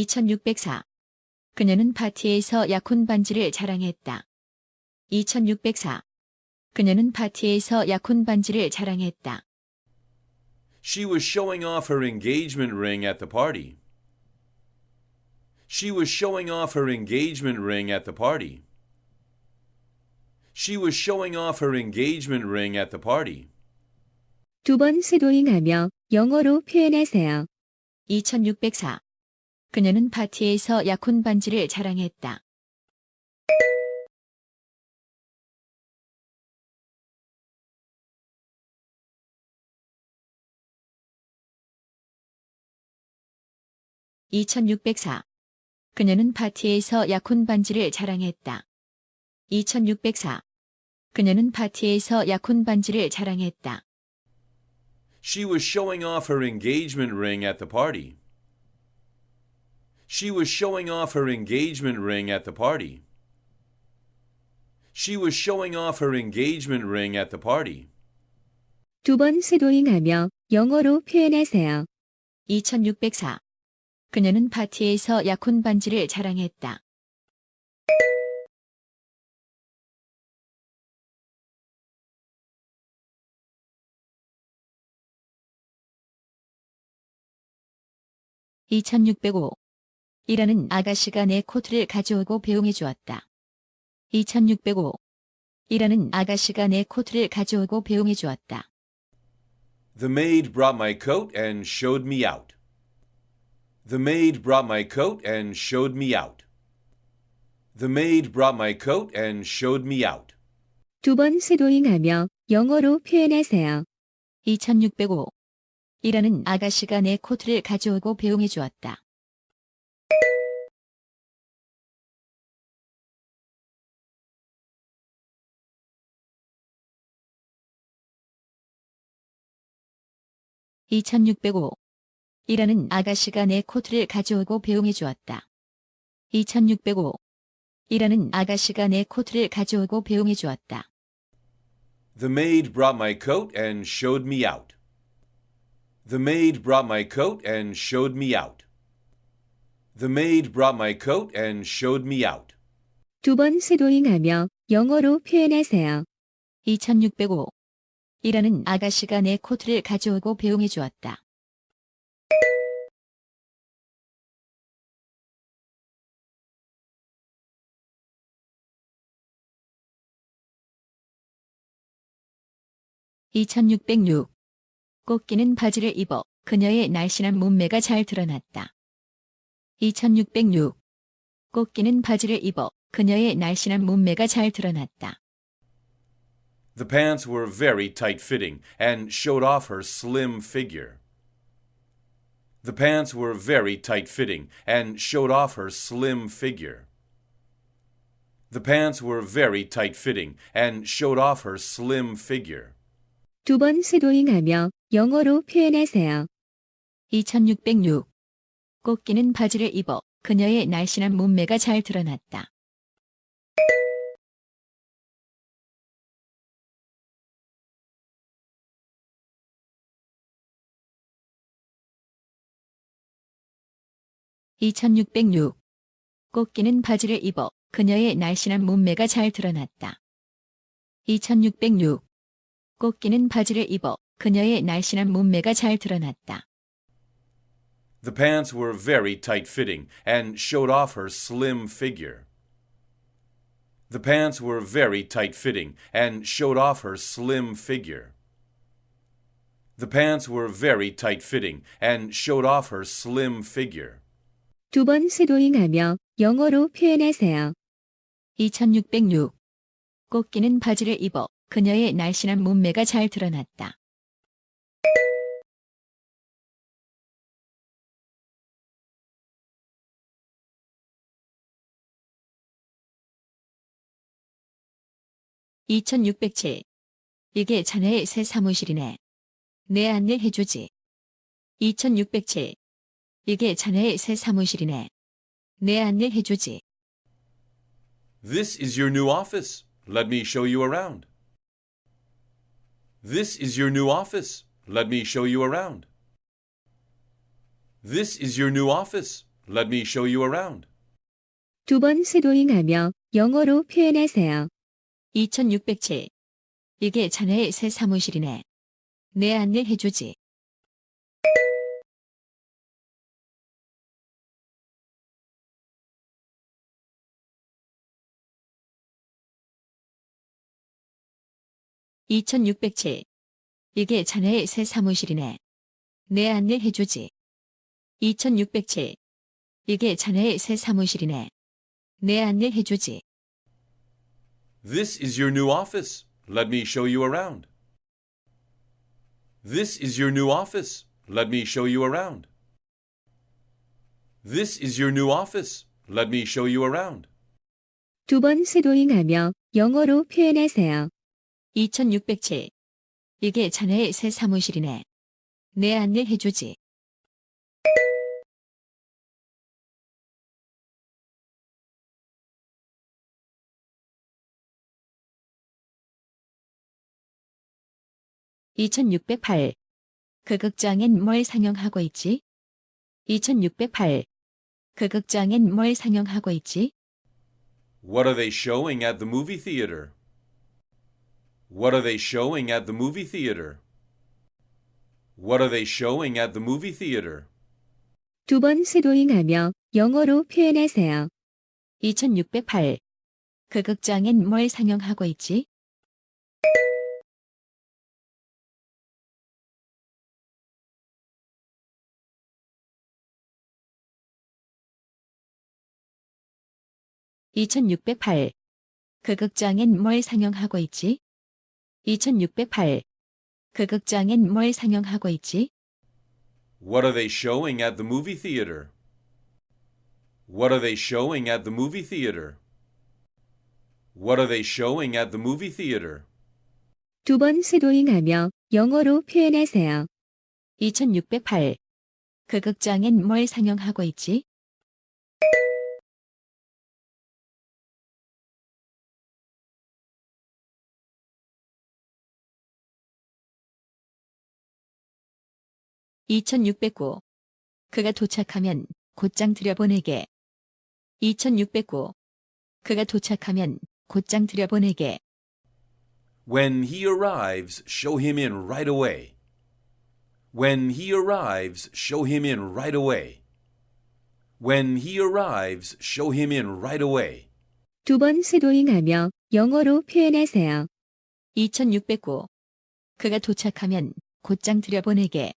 2604. 그녀는 파티에서 약혼 반지를 자랑했다. 2604. 그녀는 파티에서 약혼 반지를 자랑했다. She was showing off her engagement ring at the party. She was showing off her engagement ring at the party. She was showing off her engagement ring at the party. 두 번 쇄도잉하며 영어로 표현하세요. 2604. 그녀는 파티에서 약혼 반지를 자랑했다. (2604) 그녀는 파티에서 약혼 반지를 자랑했다. (2604) 그녀는 파티에서 약혼 반지를 자랑했다. She was showing off her engagement ring at the party. She was showing off her engagement ring at the party. She was showing off her engagement ring at the party. 두 번 쇄도잉하며 영어로 표현하세요. 2604. 그녀는 파티에서 약혼 반지를 자랑했다. (2605) 이라는 아가씨가 내 코트를 가져오고 배웅해 주었다. (2605) 이라는 아가씨가 내 코트를 가져오고 배웅해 주었다. The maid brought my coat and showed me out. The maid brought my coat and showed me out. The maid brought my coat and showed me out. 두 번 쇄도잉하며 영어로 표현하세요. 2605. 이라는 아가씨가 내 코트를 가져오고 배웅해 주었다. (2605) 이라는 아가씨가 내 코트를 가져오고 배웅해 주었다. (2605) 이라는 아가씨가 내 코트를 가져오고 배웅해 주었다. The maid brought my coat and showed me out. The maid brought my coat and showed me out. The maid brought my coat and showed me out. 두 번 쇄도잉하며 영어로 표현하세요. 2605. 이라는 아가씨가 내 코트를 가져오고 배웅해 주었다. (2606) 꽃기는 바지를 입어 그녀의 날씬한 몸매가 잘 드러났다. 2606 꽃기는 바지를 입어 그녀의 날씬한 몸매가 잘 드러났다. The pants were very tight fitting and showed off her slim figure. The pants were very tight fitting and showed off her slim figure. The pants were very tight fitting and showed off her slim figure. 두 번 쇄도잉하며 영어로 표현하세요. 2606 꽃기는 바지를 입어 그녀의 날씬한 몸매가 잘 드러났다. (2606) 꽃기는 바지를 입어 그녀의 날씬한 몸매가 잘 드러났다. (2606) 꽃기는 바지를 입어 그녀의 날씬한 몸매가 잘 드러났다. The pants were very tight fitting and showed off her slim figure. The pants were very tight fitting and showed off her slim figure. The pants were very tight fitting and showed off her slim figure. 두 번 쇄도잉하며 영어로 표현하세요. 2606 꽃기는 바지를 입어 그녀의 날씬한 몸매가 잘 드러났다. (2607) 이게 자네의 새 사무실이네. 내 안내해주지. 2607 이게 자네의 새 사무실이네. 내 안내 해주지. This is your new office. Let me show you around. This is your new office. Let me show you around. This is your new office. Let me show you around. 두 번 쇄도잉하며 영어로 표현하세요. 2607. 이게 자네의 새 사무실이네. 내 안내 해주지. (2607) 이게 자네의 새 사무실이네. 내 안내해주지. (2607) 이게 자네의 새 사무실이네. 내 안내해주지. This is your new office. Let me show you around. This is your new office. Let me show you around. This is your new office. Let me show you around. 두 번 쇄도잉하며 영어로 표현하세요. 2607. 이게 자네의 새 사무실이네. 내 안내해주지. (2608) 그 극장엔 뭘 상영하고 있지? (2608) 그 극장엔 뭘 상영하고 있지? What are they showing at the movie theater? What are they showing at the movie theater? What are they showing at the movie theater? 두 번 쇄도잉하며 영어로 표현하세요. 2608. 그 극장엔 뭘 상영하고 있지? (2608) 그 극장엔 뭘 상영하고 있지? (2608) 그 극장엔 뭘 상영하고 있지? What are they showing at the movie theater? What are they showing at the movie theater? What are they showing at the movie theater? 두 번 쇄도잉하며 영어로 표현하세요. 2608. 그 극장엔 뭘 상영하고 있지? (2609) 그가 도착하면 곧장 들여보내게. (2609) 그가 도착하면 곧장 들여보내게. When he arrives, show him in right away. When he arrives, show him in right away. When he arrives, show him in right away. 두 번 쇄도잉하며 영어로 표현하세요. 2609. 그가 도착하면 곧장 들여보내게.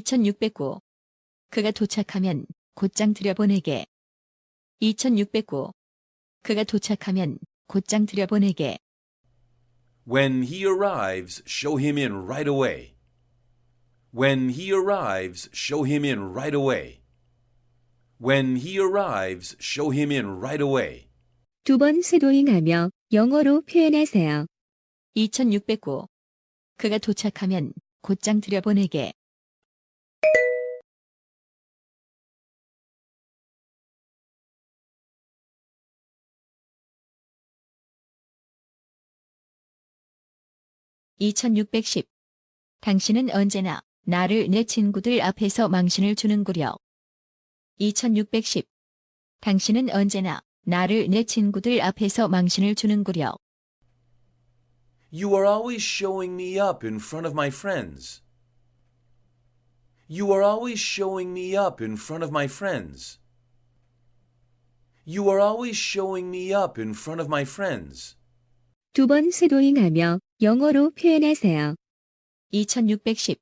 (2609) 그가 도착하면 곧장 들여보내게. (2609) 그가 도착하면 곧장 들여보내게. When he arrives, show him in right away. When he arrives, show him in right away. When he arrives, show him in right away. 두 번 쇄도잉하며 영어로 표현하세요. 2609. 그가 도착하면 곧장 들여보내게. (2610) 당신은 언제나 나를 내 친구들 앞에서 망신을 주는구려. 2610. 당신은 언제나 나를 내 친구들 앞에서 망신을 주는구려. You are always showing me up in front of my friends. You are always showing me up in front of my friends. You are always showing me up in front of my friends. 두 번 쇄도잉하며 영어로 표현하세요. 2610.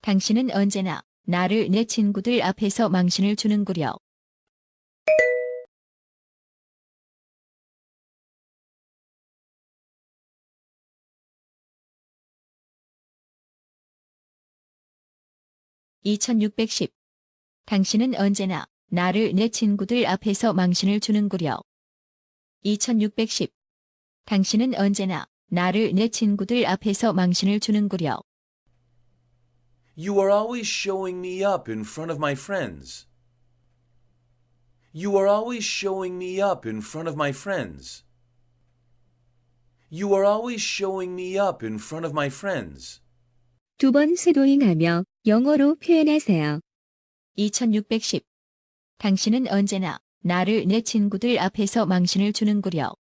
당신은 언제나 나를 내 친구들 앞에서 망신을 주는구려. (2610) 당신은 언제나 나를 내 친구들 앞에서 망신을 주는구려. (2610) 당신은 언제나 나를 내 친구들 앞에서 망신을 주는구려. You are always showing me up in front of my friends. You are always showing me up in front of my friends. You are always showing me up in front of my friends. 두 번 쇄도잉하며 영어로 표현하세요. 2610. 당신은 언제나 나를 내 친구들 앞에서 망신을 주는구려.